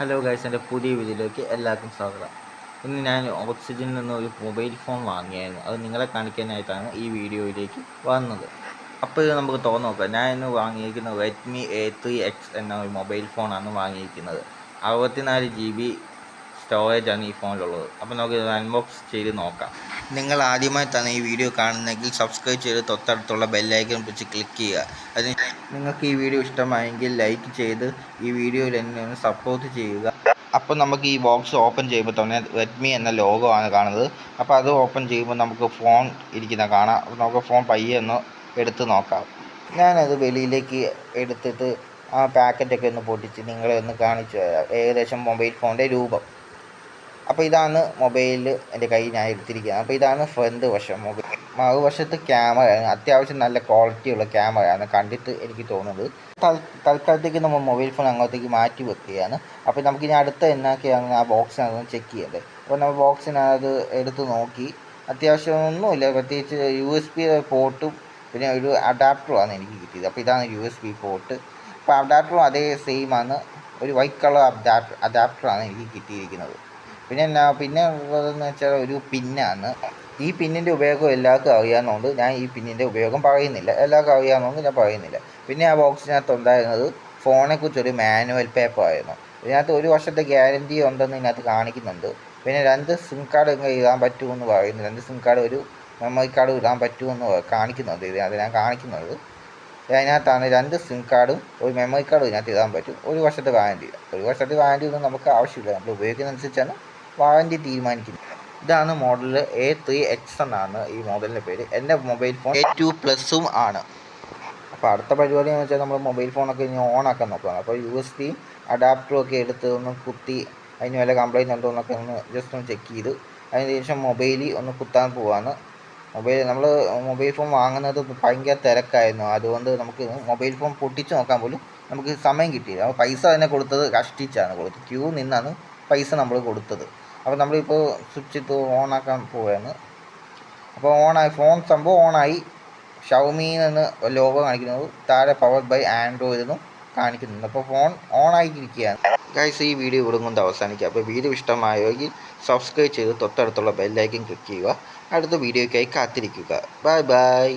Hello guys എന്റെ പുതിയ വീഡിയോയിലേക്ക് എല്ലാവർക്കും സ്വാഗതം. ഇന്ന് ഞാൻ ഓക്സിജനിൽ നിന്ന് ഒരു മൊബൈൽ ഫോൺ വാങ്ങിയായിരുന്നു. അത് നിങ്ങളെ കാണിക്കാനായിട്ടാണ് ഈ വീഡിയോയിലേക്ക് വന്നത്. അപ്പോൾ ഇത് നമുക്ക് തോന്നോക്കാം നോക്കാം. ഞാൻ ഇന്ന് വാങ്ങിയിരിക്കുന്നത് റെഡ്മി എ ത്രീ എക്സ് എന്ന ഒരു മൊബൈൽ ഫോണാണ് വാങ്ങിയിരിക്കുന്നത്. അറുപത്തിനാല് ജി ബി സ്റ്റോറേജാണ് ഈ ഫോണിലുള്ളത്. അപ്പോൾ നമുക്ക് അൺബോക്സ് ചെയ്ത് നോക്കാം. നിങ്ങൾ ആദ്യമായി തന്നെ ഈ വീഡിയോ കാണുന്നെങ്കിൽ സബ്സ്ക്രൈബ് ചെയ്ത് തൊട്ടടുത്തുള്ള ബെല്ലൈക്കൺ പിടിച്ച് ക്ലിക്ക് ചെയ്യുക. അതിന് നിങ്ങൾക്ക് ഈ വീഡിയോ ഇഷ്ടമായെങ്കിൽ ലൈക്ക് ചെയ്ത് ഈ വീഡിയോയിൽ എന്നെ ഒന്ന് സപ്പോർട്ട് ചെയ്യുക. അപ്പോൾ നമുക്ക് ഈ ബോക്സ് ഓപ്പൺ ചെയ്യുമ്പോൾ തന്നെ റെഡ്മി എന്ന ലോഗോ ആണ് കാണുന്നത്. അപ്പോൾ അത് ഓപ്പൺ ചെയ്യുമ്പോൾ നമുക്ക് ഫോൺ ഇരിക്കുന്ന കാണാം. നമുക്ക് ഫോൺ പയ്യെ ഒന്ന് എടുത്ത് നോക്കാം. ഞാനത് വെളിയിലേക്ക് എടുത്തിട്ട് ആ പാക്കറ്റൊക്കെ ഒന്ന് പൊട്ടിച്ച് നിങ്ങളെ ഒന്ന് കാണിച്ചു തരാം. ഏകദേശം മൊബൈൽ ഫോണിന്റെ രൂപം. അപ്പോൾ ഇതാണ് മൊബൈൽ എന്റെ കയ്യിൽ ഞാൻ എടുത്തിരിക്കുന്നത്. അപ്പോൾ ഇതാണ് ഫ്രണ്ട് വശം. മൊബൈൽ മറുവശത്ത് ക്യാമറയാണ് അത്യാവശ്യം നല്ല ക്വാളിറ്റിയുള്ള ക്യാമറയാണ് കണ്ടിട്ട് എനിക്ക് തോന്നുന്നത്. തൽ- തൽക്കാലത്തേക്ക് നമ്മൾ മൊബൈൽ ഫോൺ അങ്ങോട്ടേക്ക് മാറ്റി വെക്കുകയാണ്. അപ്പോൾ നമുക്ക് ഇനി അടുത്ത എന്നാക്കിയാണ് ആ ബോക്സിനകത്ത് ചെക്ക് ചെയ്യേണ്ടത്. അപ്പോൾ നമ്മൾ ബോക്സിനകത്ത് എടുത്ത് നോക്കി. അത്യാവശ്യം ഒന്നുമില്ല. പ്രത്യേകിച്ച് യു എസ് പി പോർട്ടും പിന്നെ ഒരു അഡാപ്റ്ററുമാണ് എനിക്ക് കിട്ടിയത്. അപ്പോൾ ഇതാണ് യു എസ് ബി പോർട്ട് അപ്പോൾ അഡാപ്റ്ററും അതേ സെയിം ആണ്. ഒരു വൈറ്റ് കളർ അഡാപ്റ്റർ അഡാപ്റ്ററാണ് എനിക്ക് കിട്ടിയിരിക്കുന്നത്. പിന്നെ എന്നാ പിന്നെ ഉള്ളതെന്ന് വെച്ചാൽ ഒരു പിന്നാണ്. ഈ പിന്നിന്റെ ഉപയോഗം എല്ലാവർക്കും അറിയാവുന്നതുകൊണ്ട് ഞാൻ ഈ പിന്നിന്റെ ഉപയോഗം പറയുന്നില്ല. എല്ലാവർക്കും അറിയാവുന്നതുകൊണ്ട് ഞാൻ പറയുന്നില്ല. പിന്നെ ആ ബോക്സിനകത്ത് ഉണ്ടായിരുന്നത് ഫോണെക്കുറിച്ചൊരു മാനുവൽ പേപ്പർ ആയിരുന്നു. ഇതിനകത്ത് ഒരു വർഷത്തെ ഗ്യാരന്റി ഉണ്ടെന്ന് ഇതിനകത്ത് കാണിക്കുന്നുണ്ട്. പിന്നെ രണ്ട് സിം കാർഡ് ഇങ്ങനെ ഇടാൻ പറ്റുമെന്ന് പറയുന്നു. രണ്ട് സിം കാർഡ് ഒരു മെമ്മറി കാർഡ് ഇടാൻ പറ്റുമെന്ന് കാണിക്കുന്നുണ്ട് ഇതിനകത്ത്. ഞാൻ കാണിക്കുന്നത് അതിനകത്താണ് രണ്ട് സിം കാർഡും ഒരു മെമ്മറി കാർഡും ഇതിനകത്ത് ഇടാൻ പറ്റും. ഒരു വർഷത്തെ വാരന്റി ഒരു വർഷത്തെ വാരന്റി ഒന്നും നമുക്ക് ആവശ്യമില്ല. നമ്മൾ ഉപയോഗിക്കുന്നതനുസരിച്ചാണ് വാറന്റി തീരുമാനിക്കുന്നത് ഇതാണ് മോഡൽ എ ത്രീ എക്സ് എന്നാണ് ഈ മോഡലിന്റെ പേര്. എന്റെ മൊബൈൽ ഫോൺ എ ടു പ്ലസും ആണ്. അപ്പോൾ അടുത്ത പരിപാടി എന്ന് വെച്ചാൽ നമ്മൾ മൊബൈൽ ഫോണൊക്കെ ഇനി ഓൺ ആക്കാൻ നോക്കുകയാണ്. അപ്പോൾ യു എസ് ബിയും അഡാപ്റ്ററും ഒക്കെ എടുത്ത് ഒന്ന് കുത്തി അതിന് വല്ല കംപ്ലൈന്റ് ഉണ്ടോ എന്നൊക്കെ ഒന്ന് ജസ്റ്റ് ഒന്ന് ചെക്ക് ചെയ്ത് അതിന് ശേഷം മൊബൈലിൽ ഒന്ന് കുത്താൻ പോവാണ്. മൊബൈൽ നമ്മൾ മൊബൈൽ ഫോൺ വാങ്ങുന്നത് ഭയങ്കര തിരക്കായിരുന്നു. അതുകൊണ്ട് നമുക്ക് മൊബൈൽ ഫോൺ പൊട്ടിച്ച് നോക്കാൻ പോലും നമുക്ക് സമയം കിട്ടിയില്ല. അപ്പോൾ പൈസ തന്നെ കൊടുത്തത് കഷ്ടിച്ചാണ് കൊടുത്തത്. ക്യൂ നിന്നാണ് പൈസ നമ്മൾ കൊടുത്തത്. അപ്പോൾ നമ്മളിപ്പോൾ സ്വിച്ച് ഇട്ട് ഓണാക്കാൻ പോവുകയാണ് അപ്പോൾ ഓണായി ഫോൺ സംഭവം ഓണായി ഷൗമിയിൽ നിന്ന് ലോഗോ കാണിക്കുന്നത് താഴെ പവർ ബൈ ആൻഡ്രോയിഡ് എന്നും കാണിക്കുന്നുണ്ട്. അപ്പോൾ ഫോൺ ഓണായിരിക്കുകയാണ് ഗൈസ് ഈ വീഡിയോ ഇവിടെ കൊണ്ട് അവസാനിക്കുക അപ്പോൾ വീഡിയോ ഇഷ്ടമായെങ്കിൽ സബ്സ്ക്രൈബ് ചെയ്ത് തൊട്ടടുത്തുള്ള ബെല്ലൈക്കൻ ക്ലിക്ക് ചെയ്യുക. അടുത്ത വീഡിയോയ്ക്കായി കാത്തിരിക്കുക. Bye bye